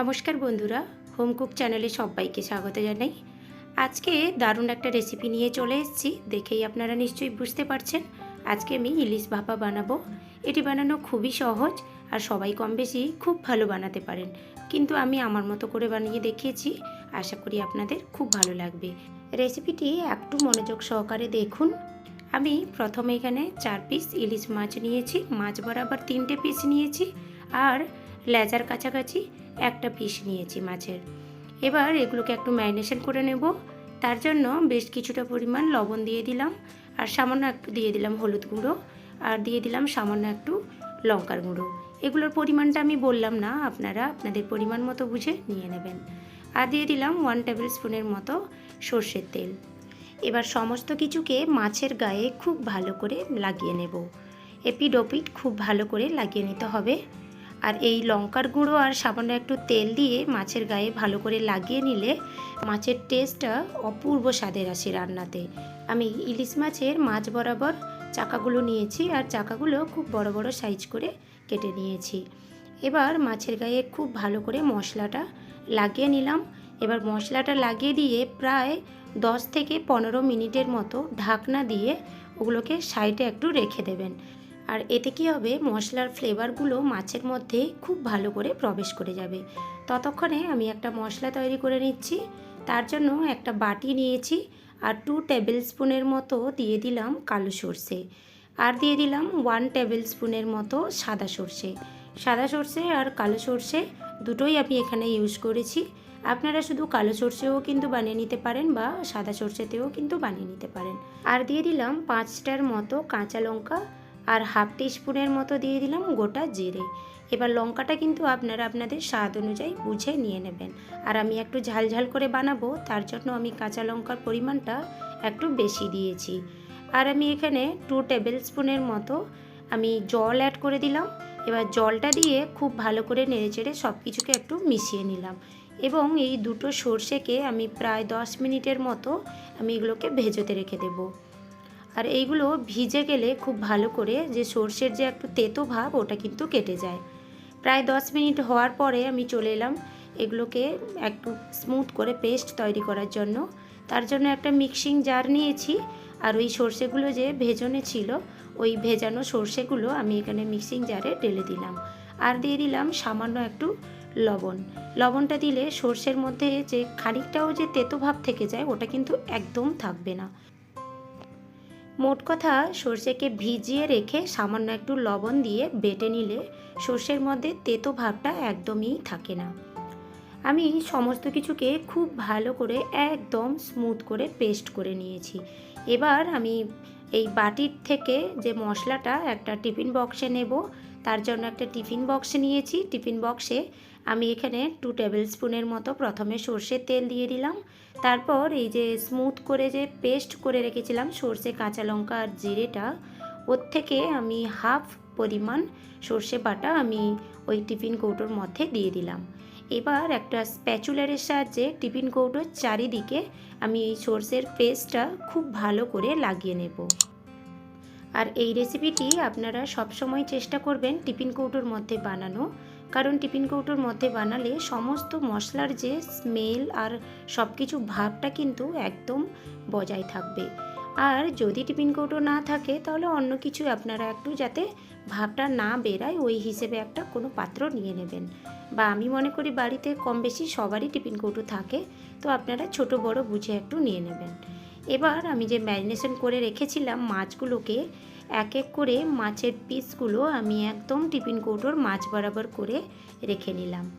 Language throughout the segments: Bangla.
নমস্কার বন্ধুরা, হোম কুক চ্যানেলে সবাইকে স্বাগত জানাই। আজকে দারুণ একটা রেসিপি নিয়ে চলে এসেছি, দেখেই আপনারা নিশ্চয়ই বুঝতে পারছেন। আজকে আমি ইলিশ ভাপা বানাবো। এটি বানানো খুবই সহজ আর সবাই কম বেশি খুব ভালো বানাতে পারেন। কিন্তু আমি আমার মতো করে বানিয়ে দেখিয়েছি, আশা করি আপনাদের খুব ভালো লাগবে। রেসিপিটি একটু মনোযোগ সহকারে দেখুন। আমি প্রথমে এখানে চার পিস ইলিশ মাছ নিয়েছি, মাছ বরাবর তিনটে পিস নিয়েছি। আর লেজার কাছাকাছি একটা পিস নিয়েছি মাছের। এবার এগুলোকে একটু ম্যারিনেশন করে নেব। তার জন্য বেশ কিছুটা পরিমাণ লবণ দিয়ে দিলাম আর সামান্য একটু দিয়ে দিলাম হলুদ গুঁড়ো আর দিয়ে দিলাম সামান্য একটু লঙ্কার গুঁড়ো। এগুলোর পরিমাণটা আমি বললাম না, আপনারা আপনাদের পরিমাণ মতো বুঝে নিয়ে নেবেন। আর দিয়ে দিলাম ওয়ান টেবিল স্পুনের মতো সর্ষের তেল। এবার সমস্ত কিছুকে মাছের গায়ে খুব ভালো করে লাগিয়ে নেব। এপিডোপিট খুব ভালো করে লাগিয়ে নিতে হবে। আর এই লঙ্কার গুঁড়ো আর সামান্য একটু তেল দিয়ে মাছের গায়ে ভালো করে লাগিয়ে নিলে মাছের টেস্টটা অপূর্ব স্বাদের আসে রান্নাতে। আমি ইলিশ মাছের মাছ বরাবর চাকাগুলো নিয়েছি আর চাকাগুলো খুব বড় বড় সাইজ করে কেটে নিয়েছি। এবার মাছের গায়ে খুব ভালো করে মশলাটা লাগিয়ে নিলাম। এবার মশলাটা লাগিয়ে দিয়ে প্রায় দশ থেকে পনেরো মিনিটের মতো ঢাকনা দিয়ে ওগুলোকে সাইডে একটু রেখে দেবেন। আর এতে কী হবে, মশলার ফ্লেভারগুলো মাছের মধ্যে খুব ভালো করে প্রবেশ করে যাবে। ততক্ষণে আমি একটা মশলা তৈরি করে নিচ্ছি, তার জন্য একটা বাটি নিয়েছি আর টু টেবিল স্পুনের মতো দিয়ে দিলাম কালো সর্ষে। আর দিয়ে দিলাম ওয়ান টেবিল স্পুনের মতো সাদা সর্ষে। সাদা সর্ষে আর কালো সর্ষে দুটোই আমি এখানে ইউজ করেছি। আপনারা শুধু কালো সর্ষেও কিন্তু বানিয়ে নিতে পারেন বা সাদা সর্ষেতেও কিন্তু বানিয়ে নিতে পারেন। আর দিয়ে দিলাম পাঁচটার মতো কাঁচা লঙ্কা আর হাফ টিস্পুনের মতো দিয়ে দিলাম গোটা জিরে। এবার লঙ্কাটা কিন্তু আপনারা আপনাদের স্বাদ অনুযায়ী বুঝে নিয়ে নেবেন। আর আমি একটু ঝাল ঝাল করে বানাবো, তার জন্য আমি কাঁচা লঙ্কার পরিমাণটা একটু বেশি দিয়েছি। আর আমি এখানে টু টেবিল স্পুনের মতো আমি জল অ্যাড করে দিলাম। এবার জলটা দিয়ে খুব ভালো করে নেড়েচেড়ে সব কিছুকে একটু মিশিয়ে নিলাম। এবং এই দুটো সর্ষেকে আমি প্রায় দশ মিনিটের মতো আমি এগুলোকে ভেজোতে রেখে দেবো। আর এইগুলো ভিজে গেলে খুব ভালো করে যে সর্ষের যে একটু তেতো ভাব, ওটা কিন্তু কেটে যায়। প্রায় দশ মিনিট হওয়ার পরে আমি চলে এলাম এগুলোকে একটু স্মুথ করে পেস্ট তৈরি করার জন্য। তার জন্য একটা মিক্সিং জার নিয়েছি আর ওই সর্ষেগুলো যে ভেজনে ছিল, ওই ভেজানো সর্ষেগুলো আমি এখানে মিক্সিং জারে ঢেলে দিলাম। আর দিয়ে দিলাম সামান্য একটু লবণ। লবণটা দিলে সর্ষের মধ্যে যে খানিকটাও যে তেতো ভাব থেকে যায়, ওটা কিন্তু একদম থাকবে না। মোট কথা সর্ষেকে ভিজিয়ে রেখে সামান্য একটু লবণ দিয়ে বেটে নিলে সর্ষের মধ্যে তেতো ভাবটা একদমই থাকে না। আমি সমস্ত কিছুকে খুব ভালো করে একদম স্মুথ করে পেস্ট করে নিয়েছি। এবার আমি এই বাটির থেকে যে মশলাটা একটা টিফিন বক্সে নেব, তার জন্য একটা টিফিন বক্স নিয়েছি। টিফিন বক্সে আমি এখানে টু টেবিল স্পুনের মতো প্রথমে সর্ষের তেল দিয়ে দিলাম। তারপর এই যে স্মুথ করে যে পেস্ট করে রেখেছিলাম সর্ষে, কাঁচা লঙ্কা আর জিরেটা, ওর থেকে আমি হাফ পরিমাণ সর্ষে বাটা আমি ওই টিফিন কৌটোর মধ্যে দিয়ে দিলাম। এবার একটা স্প্যাচুলারের সাহায্যে টিফিন কৌটোর চারিদিকে আমি এই সর্ষের পেস্টটা খুব ভালো করে লাগিয়ে নেব। আর এই রেসিপিটি আপনারা সবসময় চেষ্টা করবেন টিফিন কৌটোর মধ্যে বানানো। কারণ টিফিন কৌটোর মধ্যে বানালে সমস্ত মশলার যে স্মেল আর সব কিছু ভাবটা কিন্তু একদম বজায় থাকবে। আর যদি টিফিন কৌটো না থাকে, তাহলে অন্য কিছু আপনারা একটু যাতে ভাবটা না বেরায়, ওই হিসেবে একটা কোনো পাত্র নিয়ে নেবেন। বা আমি মনে করি বাড়িতে কম বেশি সবারই টিফিন কৌটো থাকে, তো আপনারা ছোট বড় বুঝে একটু নিয়ে নেবেন। এবার আমি যে ম্যারিনেশন করে রেখেছিলাম মাছগুলোকে, এক এক করে মাছের পিসগুলো আমি একদম টিফিন কৌটোর মাছ বরাবর করে রেখে নিলাম।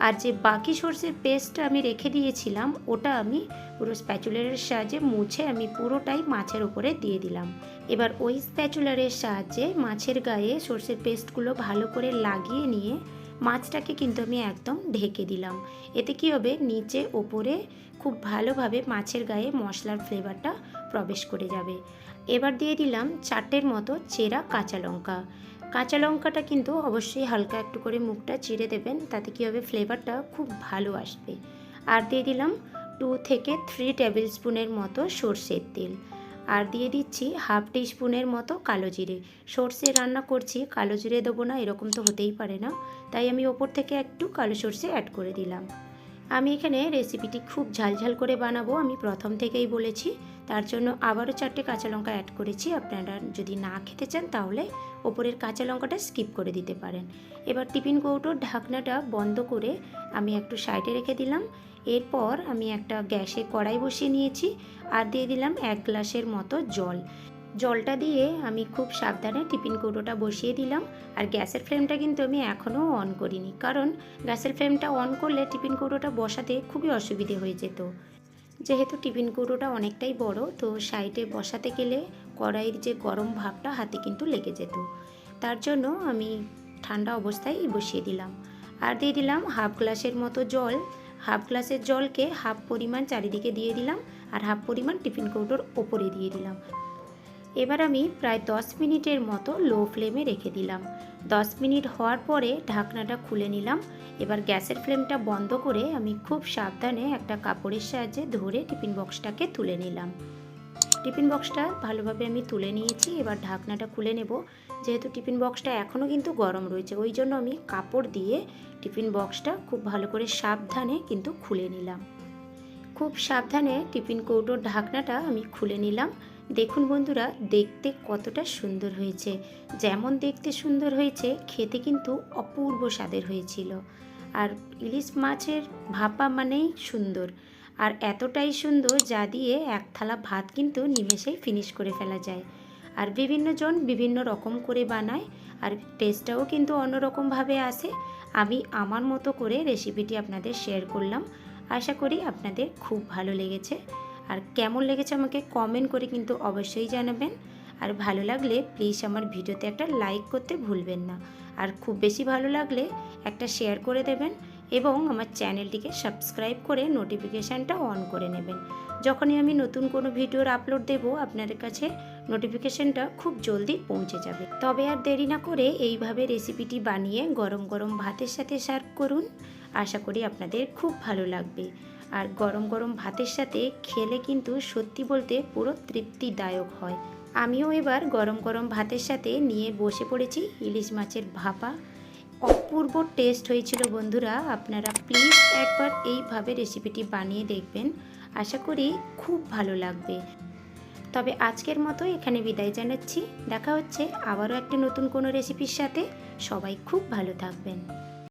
আর যে বাকি সর্ষের পেস্টটা আমি রেখে দিয়েছিলাম, ওটা আমি পুরো স্প্যাচুলারের সাহায্যে মুছে আমি পুরোটাই মাছের উপরে দিয়ে দিলাম। এবার ওই স্প্যাচুলারের সাহায্যে মাছের গায়ে সর্ষের পেস্টগুলো ভালো করে লাগিয়ে নিয়ে মাছটাকে কিন্তু আমি একদম ঢেকে দিলাম। এতে কী হবে? নিচে ওপরে খুব ভালোভাবে মাছের গায়ে মশলার ফ্লেভারটা প্রবেশ করে যাবে। এবার দিয়ে দিলাম চারটের মতো চেরা কাঁচা লঙ্কা। কাঁচা লঙ্কাটা কিন্তু অবশ্যই হালকা একটু করে মুখটা চিড়ে দেবেন, তাতে কী হবে ফ্লেভারটা খুব ভালো আসবে। আর দিয়ে দিলাম টু থেকে থ্রি টেবিল স্পুনের মতো সর্ষের তেল। আর দিয়ে দিচ্ছি হাফ টি স্পুনের মতো কালো জিরে। সর্ষে রান্না করছি, কালো জিরে দেবো না, এরকম তো হতেই পারে না। তাই আমি ওপর থেকে একটু কালো সর্ষে অ্যাড করে দিলাম। আমি এখানে রেসিপিটি খুব ঝালঝাল করে বানাবো, আমি প্রথম থেকেই বলেছি। তার জন্য আবারও চারটে কাঁচা লঙ্কা অ্যাড করেছি। আপনারা যদি না খেতে চান তাহলে ওপরের কাঁচা লঙ্কাটা স্কিপ করে দিতে পারেন। এবার টিফিন কৌটোর ঢাকনাটা বন্ধ করে আমি একটু সাইডে রেখে দিলাম। এরপর আমি একটা গ্যাসে কড়াই বসিয়ে নিয়েছি। আর দিয়ে দিলাম এক গ্লাসের মতো জল। জলটা দিয়ে আমি খুব সাবধানে টিফিন কৌটোটা বসিয়ে দিলাম। আর গ্যাসের ফ্লেমটা কিন্তু আমি এখনও অন করিনি। কারণ গ্যাসের ফ্লেমটা অন করলে টিফিন কৌটোটা বসাতে খুবই অসুবিধে হয়ে যেত। যেহেতু টিফিন কৌটোটা অনেকটাই বড়, তো সাইডে বসাতে গেলে কড়াইয়ের যে গরম ভাবটা হাতে কিন্তু লেগে যেত। তার জন্য আমি ঠান্ডা অবস্থায় বসিয়ে দিলাম। আর দিয়ে দিলাম হাফ গ্লাসের মতো জল। হাফ গ্লাসের জলকে হাফ পরিমাণ চারিদিকে দিয়ে দিলাম। আর হাফ পরিমাণ টিফিন কৌটোর ওপরে দিয়ে দিলাম। এবার আমি প্রায় দশ মিনিটের মতো লো ফ্লেমে রেখে দিলাম। দশ মিনিট হওয়ার পরে ঢাকনাটা খুলে নিলাম। এবার গ্যাসের ফ্লেমটা বন্ধ করে আমি খুব সাবধানে একটা কাপড়ের সাহায্যে ধরে টিফিন বক্সটাকে তুলে নিলাম। টিফিন বক্সটা ভালোভাবে আমি তুলে নিয়েছি। এবার ঢাকনাটা খুলে নেব। যেহেতু টিফিন বক্সটা এখনও কিন্তু গরম রয়েছে, ওই জন্য আমি কাপড় দিয়ে টিফিন বক্সটা খুব ভালো করে সাবধানে কিন্তু খুলে নিলাম। খুব সাবধানে টিফিন কৌটোর ঢাকনাটা আমি খুলে নিলাম। দেখুন বন্ধুরা, দেখতে কতটা সুন্দর হয়েছে। যেমন দেখতে সুন্দর হয়েছে, খেতে কিন্তু অপূর্ব স্বাদের হয়েছিল। আর ইলিশ মাছের ভাপা মানেই সুন্দর। আর এতটাই সুন্দর যা দিয়ে এক থালা ভাত কিন্তু নিমেষেই ফিনিশ করে ফেলা যায়। আর বিভিন্ন জন বিভিন্ন রকম করে বানায়, আর টেস্টটাও কিন্তু অন্যরকমভাবে আসে। আমি আমার মতো করে রেসিপিটি আপনাদের শেয়ার করলাম। আশা করি আপনাদের খুব ভালো লেগেছে। আর কেমন লেগেছে আমাকে কমেন্ট করে কিন্তু অবশ্যই জানাবেন। আর ভালো লাগলে প্লিজ আমার ভিডিওতে একটা লাইক করতে ভুলবেন না। আর খুব বেশি ভালো লাগলে একটা শেয়ার করে দেবেন এবং আমার চ্যানেলটিকে সাবস্ক্রাইব করে নোটিফিকেশানটা অন করে নেবেন। যখনই আমি নতুন কোনো ভিডিওর আপলোড দেব, আপনাদের কাছে নোটিফিকেশানটা খুব জলদি পৌঁছে যাবে। তবে আর দেরি না করে এইভাবে রেসিপিটি বানিয়ে গরম গরম ভাতের সাথে সার্ভ করুন। আশা করি আপনাদের খুব ভালো লাগবে। আর গরম গরম ভাতের সাথে খেলে কিন্তু সত্যি বলতে পুরো তৃপ্তিদায়ক হয়। আমিও এবার গরম গরম ভাতের সাথে নিয়ে বসে পড়েছি ইলিশ মাছের ভাপা। অপূর্ব টেস্ট হয়েছিল বন্ধুরা, আপনারা প্লিজ একবার এইভাবে রেসিপিটি বানিয়ে দেখবেন। আশা করি খুব ভালো লাগবে। তবে আজকের মতো এখানে বিদায় জানাচ্ছি। দেখা হচ্ছে আবারও একটি নতুন কোনো রেসিপির সাথে। সবাই খুব ভালো থাকবেন।